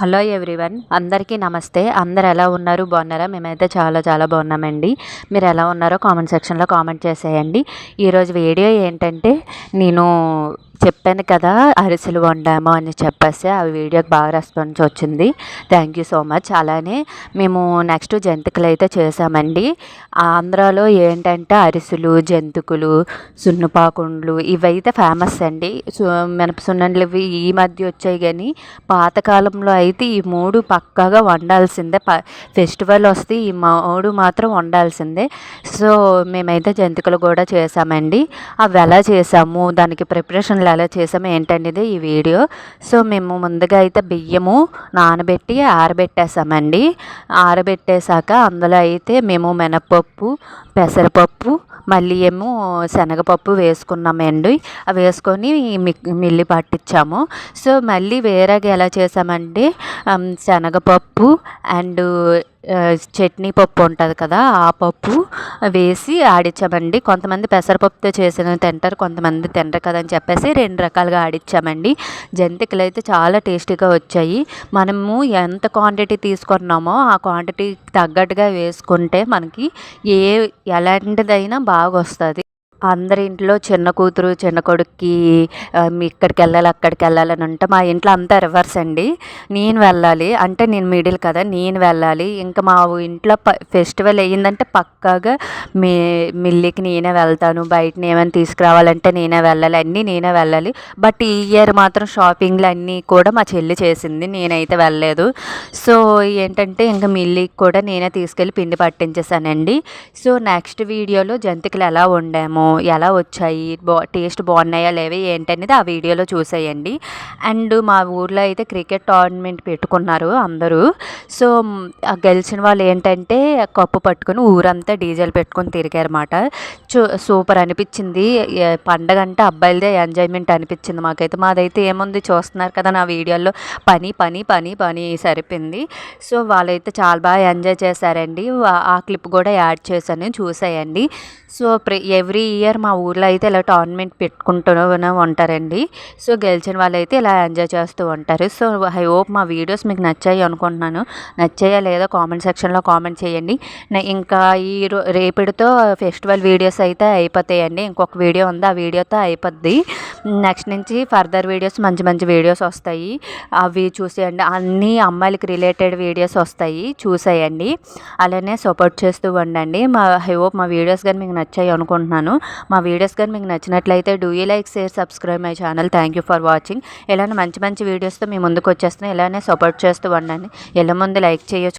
Hello everyone అందరికీ నమస్తే. అందరు ఎలా ఉన్నారు? బాగున్నారా? మేమైతే చాలా చాలా బాగున్నామండి. మీరు ఎలా ఉన్నారో కామెంట్ సెక్షన్లో కామెంట్ చేసేయండి. ఈరోజు వీడియో ఏంటంటే నేను చెప్పాను కదా అరిసెలు వండాము అని చెప్పేసి ఆ వీడియోకి బాగా రెస్పాన్స్ వచ్చింది. థ్యాంక్ యూ సో మచ్ అలానే మేము నెక్స్ట్ జంతికలు అయితే చేసామండి. ఆంధ్రాలో ఏంటంటే అరిసెలు జంతికలు సున్నపాకుండ్లు ఇవైతే ఫేమస్ అండి. మినప సున్నండ్లు ఇవి ఈ మధ్య వచ్చాయి కానీ పాతకాలంలో అయితే ఈ మూడు పక్కాగా వండాల్సిందే. ప ఫెస్టివల్ వస్తే ఈ మూడు మాత్రం వండాల్సిందే. సో మేమైతే జంతికలు కూడా చేసామండి. అవి ఎలా చేసాము దానికి ప్రిపరేషన్ అలా చేసాము ఏంటనేది ఈ వీడియో. సో మేము ముందుగా అయితే బియ్యము నానబెట్టి ఆరబెట్టేసామండి. ఆరబెట్టేశాక అందులో అయితే మేము మినపప్పు పెసరపప్పు మళ్ళీ ఏమో శనగపప్పు వేసుకున్నామండి. అవి వేసుకొని మిల్లి పట్టించాము సో మళ్ళీ వేరేగా ఎలా చేసామంటే శనగపప్పు అండ్ చట్నీ పప్పు ఉంటుంది కదా ఆ పప్పు వేసి ఆడించామండి కొంతమంది పెసరపప్పుతో చేసిన తింటారు కొంతమంది తినరు కదా అని చెప్పేసి రెండు రకాలుగా ఆడించామండి జంతికలు అయితే చాలా టేస్టీగా వచ్చాయి. మనము ఎంత క్వాంటిటీ తీసుకున్నామో ఆ క్వాంటిటీ తగ్గట్టుగా వేసుకుంటే మనకి ఏ ఎలాంటిదైనా బాగా వస్తుంది అందరి ఇంట్లో చిన్న కూతురు చిన్న కొడుక్కి ఇక్కడికి వెళ్ళాలి అక్కడికి వెళ్ళాలని అంటే మా ఇంట్లో అంతా రివర్స్ అండి. నేను వెళ్ళాలి. అంటే నేను మిడిల్ కదా నేను వెళ్ళాలి. ఇంకా మా ఇంట్లో ప ఫెస్టివల్ అయ్యిందంటే పక్కాగా మీ మిల్లికి నేనే వెళ్తాను. బయటని ఏమైనా తీసుకురావాలంటే నేనే వెళ్ళాలి. అన్నీ నేనే వెళ్ళాలి. బట్ ఈ ఇయర్ మాత్రం షాపింగ్లు అన్నీ కూడా మా చెల్లి చేసింది. నేనైతే వెళ్ళలేదు. సో ఏంటంటే ఇంకా మిల్లికి కూడా నేనే తీసుకెళ్ళి పిండి పట్టించేసానండి సో నెక్స్ట్ వీడియోలో జంతికలు ఎలా వండామో ఎలా వచ్చాయి బా టేస్ట్ బాగున్నాయా లేవే ఏంటనేది ఆ వీడియోలో చూసేయండి. అండ్ మా ఊర్లో అయితే క్రికెట్ టోర్నమెంట్ పెట్టుకున్నారు అందరూ. సో గెలిచిన వాళ్ళు ఏంటంటే కప్పు పట్టుకొని ఊరంతా డీజేలు పెట్టుకొని తిరిగారన్నమాట. చూ సూపర్ అనిపించింది. పండగ అంటే అబ్బాయిలదే ఎంజాయ్మెంట్ అనిపించింది మాకైతే. మాదైతే ఏముంది చూస్తున్నారు కదా నా వీడియోలో పని పని పని పని సరిపోయింది. సో వాళ్ళైతే చాలా బాగా ఎంజాయ్ చేశారండి. ఆ క్లిప్ కూడా యాడ్ చేశాను చూసేయండి. సో ఎవ్రీ ఇయర్ మా ఊర్లో అయితే ఇలా టోర్నమెంట్ పెట్టుకుంటూనే ఉంటారండి. సో గెలిచిన వాళ్ళు అయితే ఇలా ఎంజాయ్ చేస్తూ ఉంటారు. సో ఐ హోప్ మా వీడియోస్ మీకు నచ్చాయి అనుకుంటున్నాను. నచ్చాయా లేదా కామెంట్ సెక్షన్లో కామెంట్ చేయండి. ఇంకా ఈ రేపటితో ఫెస్టివల్ వీడియోస్ అయితే అయిపోతాయండి. ఇంకొక వీడియో ఉంది. ఆ వీడియోతో అయిపోద్ది. నెక్స్ట్ నుంచి ఫర్దర్ వీడియోస్ మంచి మంచి వీడియోస్ వస్తాయి. అవి చూసేయండి. అన్ని అమ్మాయిలకి రిలేటెడ్ వీడియోస్ వస్తాయి. చూసేయండి. అలానే సపోర్ట్ చేస్తూ ఉండండి. మా ఐ హోప్ మా వీడియోస్ కానీ మీకు నచ్చాయి అనుకుంటున్నాను. మా వీడియోస్ కానీ మీకు నచ్చినట్లయితే do you like share subscribe my channel. Thank you for watching ఇలానే మంచి మంచి వీడియోస్తో మీ ముందుకు వచ్చేస్తున్నాయి ఇలానే సపోర్ట్ చేస్తూ ఉండండి. ఎలా ముందు లైక్ చేయొచ్చు.